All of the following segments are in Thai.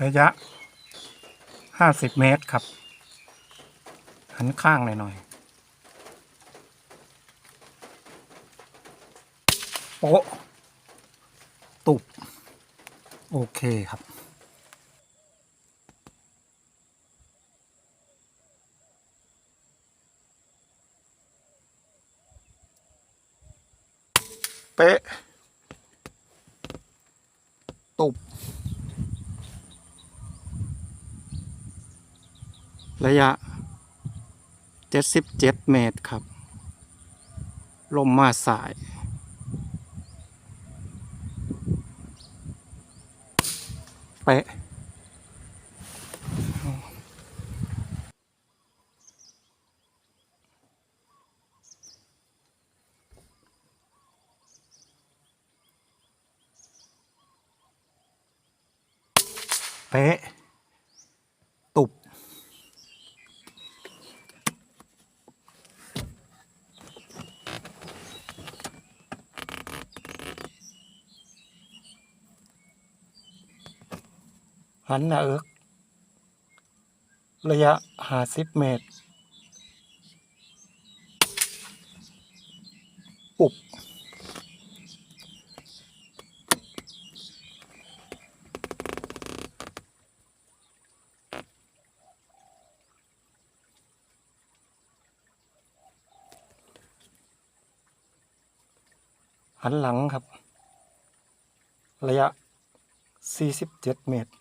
ระยะห้าสิบเมตรครับ หันข้างหน่อยๆโป๊ะตุบ โอเคครับเป๊ะตุบ ระยะ 77 เมตรครับ ลมมาสาย เป๊ะเป๊ะ หันหน้าเอิกระยะห้าสิบเมตร ปุบ หันหลังครับ ระยะ 47 เมตร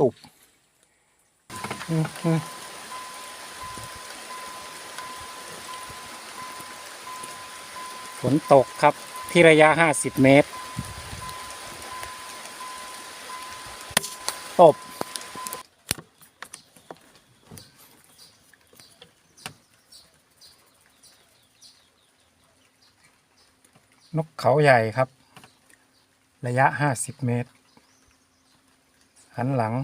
ตุบฝนตกครับที่ระยะ 50 เมตร ตบ นกเขาใหญ่ครับ ระยะ 50 เมตร หันหลัง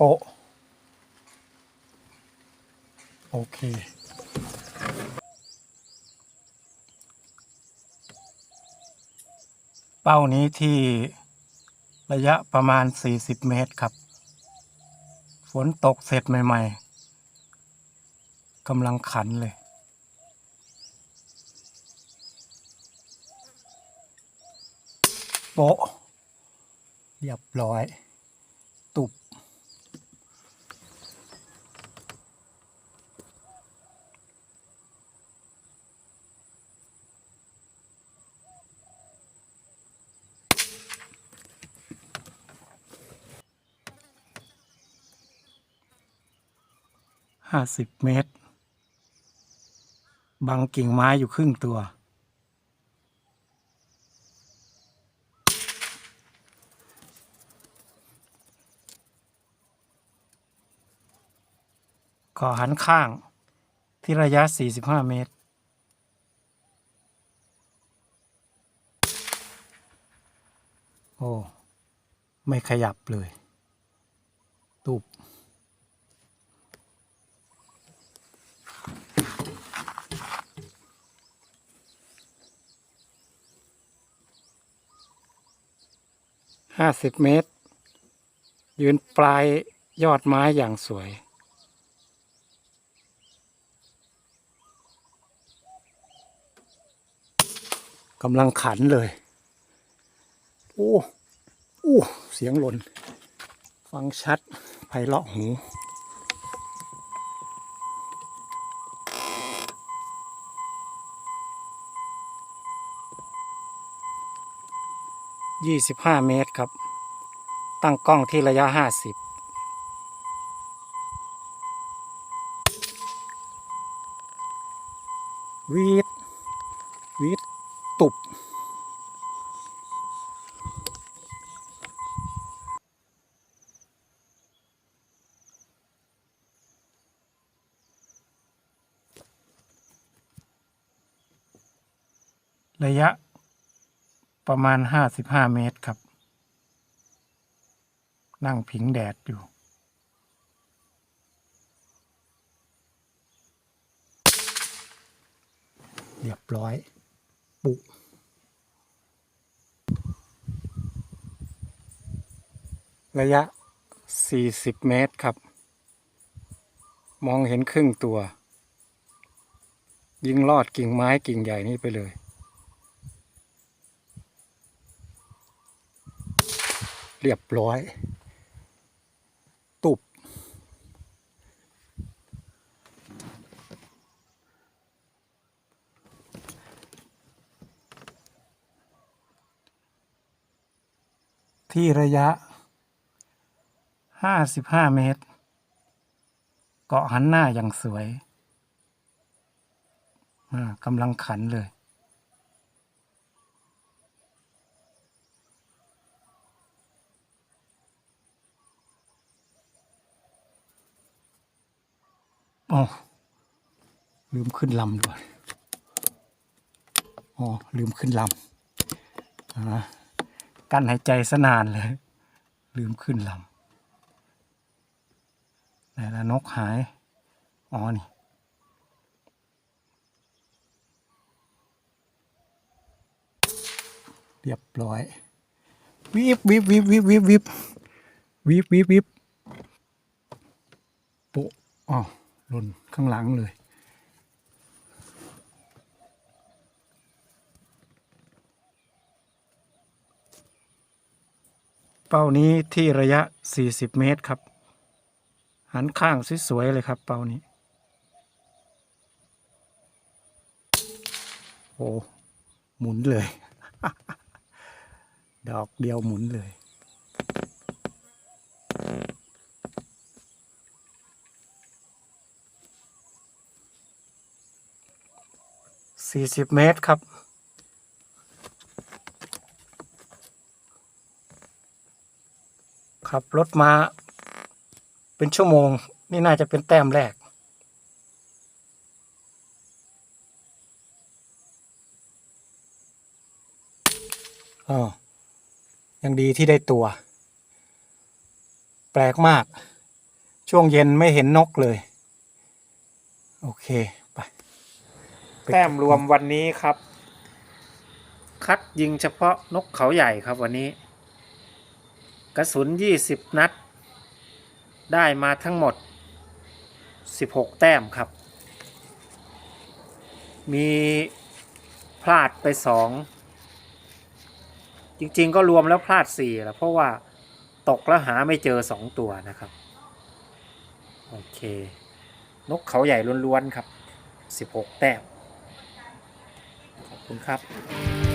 โปะโอเคเป้านี้ที่ระยะประมาณ 40 เมตรครับ ฝนตกเสร็จใหม่ๆกำลังขันเลยโปะเรียบร้อย ห้าสิบเมตร บังกิ่งไม้อยู่ครึ่งตัวขอหันข้างที่ระยะ 45 เมตร โอ้ ไม่ขยับเลยตุบ ห้าสิบเมตร ยืนปลายยอดไม้อย่างสวย กำลังขันเลย โอ้ โอ้ เสียงหล่น ฟังชัดไพเราะหู ยี่สิบห้าเมตรครับ ตั้งกล้องที่ระยะห้าสิบวีดวีดตุบระยะ ประมาณห้าสิบห้าเมตรครับ นั่งผิงแดดอยู่เรียบร้อย ปุระยะ 40 เมตรครับ มองเห็นครึ่งตัว ยิงลอดกิ่งไม้กิ่งใหญ่นี้ไปเลย เรียบร้อย ตุบ ที่ระยะ 55 เมตร เกาะหันหน้าอย่างสวยกำลังขันเลย อ๋อลืมขึ้นลำด้วยอ๋อลืมขึ้นลำอ่ากั้นหายใจสนานเลย ลืมขึ้นลำไหนละนกหาย อ๋อนี่เรียบร้อย วิบวิบวิบวิบวิบวิบวิบวิบวิบโปอ๋อ หล่นข้างหลังเลย เป้านี้ที่ระยะ 40 เมตรครับ หันข้างสวยๆเลยครับเป้านี้โอ้หมุนเลย ดอกเดียวหมุนเลย สี่สิบเมตรครับ ขับรถมาเป็นชั่วโมง นี่น่าจะเป็นแต้มแรก อ๋อ ยังดีที่ได้ตัว แปลกมาก ช่วงเย็นไม่เห็นนกเลย โอเค แต้มรวมวันนี้ครับ คัดยิงเฉพาะนกเขาใหญ่ครับวันนี้ กระสุน 20 นัด ได้มาทั้งหมด 16 แต้มครับ มีพลาดไป 2 จริงๆก็รวมแล้วพลาด4แล้วเพราะว่าตกแล้วหาไม่เจอ 2 ตัวนะครับ โอเค นกเขาใหญ่ล้วนๆครับ 16 แต้ม คุณครับ